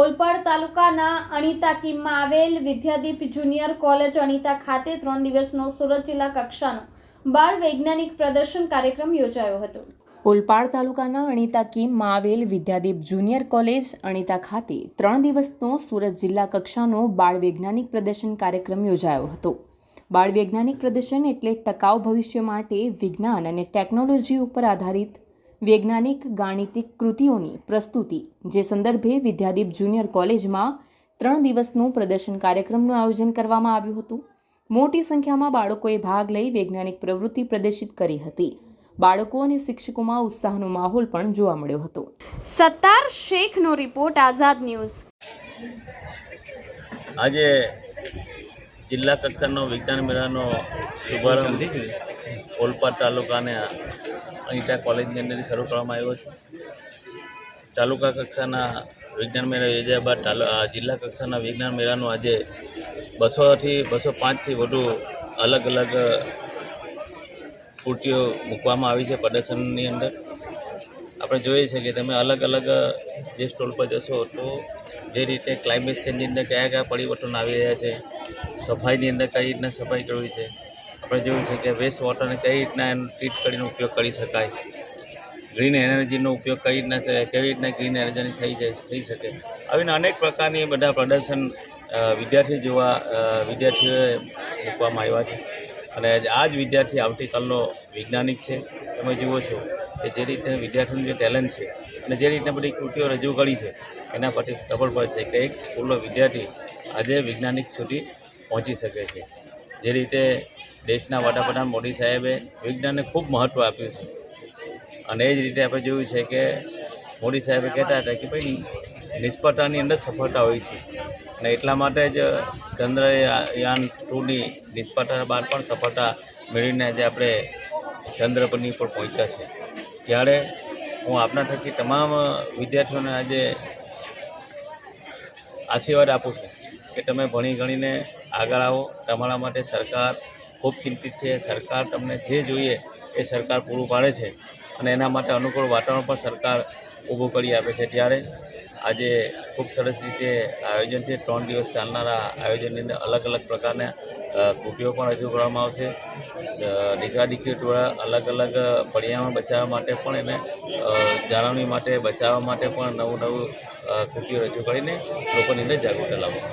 ઓલપાડ તાલુકાના અણીતા કિમમાં આવેલ Vidyadeep junior college અણીતા ખાતે ત્રણ દિવસનો સુરત જિલ્લા કક્ષાનો બાળ વૈજ્ઞાનિક પ્રદર્શન કાર્યક્રમ યોજાયો હતો. ઓલપાડ તાલુકાના અણીતા કિમમાં આવેલ વિદ્યાદીપ જુનિયર કોલેજ અણીતા ખાતે ત્રણ દિવસનો સુરત જિલ્લા કક્ષાનો બાળ વૈજ્ઞાનિક પ્રદર્શન કાર્યક્રમ યોજાયો હતો. બાળ વૈજ્ઞાનિક પ્રદર્શન એટલે ટકાઉ ભવિષ્ય માટે વિજ્ઞાન અને ટેકનોલોજી ઉપર આધારિત વૈજ્ઞાનિક ગાણિતિક કૃતિઓની પ્રસ્તુતિ જે સંદર્ભે વિદ્યાદીપ જુનિયર કોલેજમાં ત્રણ દિવસનું પ્રદર્શન કાર્યક્રમનું આયોજન કરવામાં આવ્યું હતું. મોટી સંખ્યામાં બાળકોએ ભાગ લઈ વૈજ્ઞાનિક પ્રવૃત્તિ પ્રદર્શિત કરી હતી. બાળકો અને શિક્ષકોમાં ઉત્સાહનો માહોલ પણ જોવા મળ્યો હતો. સત્તાર શેખનો રિપોર્ટ આઝાદ ન્યૂઝ. આજે જિલ્લા કક્ષાનો વિજ્ઞાન મેળાનો શુભારંભ ઓલપાડ તાલુકાને અનિતા કોલેજની અંદર શરૂ કરવામાં આવ્યો છે. તાલુકા કક્ષાના વિજ્ઞાન મેળા યોજાયા બાદ જિલ્લા કક્ષાના વિજ્ઞાન મેળાનું આજે બસોથી, બસો પાંચથી વધુ અલગ અલગ કૃતિઓ મૂકવામાં આવી છે પ્રદર્શનની અંદર. આપણે જોઈએ છે કે તમે અલગ અલગ જે સ્ટોલ પર જશો તો જે રીતે ક્લાઇમેટ ચેન્જની અંદર કયા કયા પરિવર્તન આવી રહ્યા છે, સફાઈની અંદર કઈ રીતના સફાઈ કરવી છે આપણે જોયું છે કે વેસ્ટ વોટરને કઈ રીતના એનો ટ્રીટ કરીને ઉપયોગ કરી શકાય? ગ્રીન એનર્જીનો ઉપયોગ કઈ રીતના કેવી રીતના ગ્રીન એનર્જી થઈ જાય, થઈ શકે? આવીને અનેક પ્રકારની બધા પ્રદર્શન વિદ્યાર્થી જોવા વિદ્યાર્થીઓએ મૂકવામાં આવ્યા છે. અને આ જ વિદ્યાર્થી આવતીકાલનો વૈજ્ઞાનિક છે. તમે જુઓ છો કે જે રીતે વિદ્યાર્થીનું જે ટેલેન્ટ છે અને જે રીતના બધી કૃતિઓ રજૂ કરી છે, એના પરથી ખબર પડે છે કે એક સ્કૂલનો વિદ્યાર્થી આજે વૈજ્ઞાનિક સુધી પહોંચી શકે છે. જે રીતે દેશના વડાપ્રધાન મોદી સાહેબે વિજ્ઞાનને ખૂબ મહત્ત્વ આપ્યું છે. અને એ જ રીતે આપણે જોયું છે કે મોદી સાહેબે કહેતા હતા કે ભાઈ, નિષ્ફળતાની અંદર સફળતા હોય છે. અને એટલા માટે જ ચંદ્રયાન ટુની નિષ્ફળતા બાદ પણ સફળતા મેળવીને આજે આપણે ચંદ્ર પરની પર પહોંચ્યા છે. ત્યારે હું આપના થકી તમામ વિદ્યાર્થીઓને આજે આશીર્વાદ આપું છું. કે તમે ભણી ગણીને આગળ આવો. તમારા માટે સરકાર ખૂબ ચિંતિત છે. સરકાર તમને જે જોઈએ એ સરકાર પૂરું પાડે છે. અને એના માટે અનુકૂળ વાતાવરણ પણ સરકાર ઊભું કરી આપે છે. ત્યારે આજે ખૂબ સરસ રીતે આયોજન છે. ત્રણ દિવસ ચાલનારા આયોજનની અલગ અલગ પ્રકારના કૃતિઓ પણ રજૂ કરવામાં આવશે. દીકરા દીકરી દ્વારા અલગ અલગ પર્યાવરણ બચાવવા માટે પણ એને જાળવણી માટે બચાવવા માટે પણ નવું નવું કૃતિઓ રજૂ કરીને લોકોની અંદર જાગૃતતા લાવશે.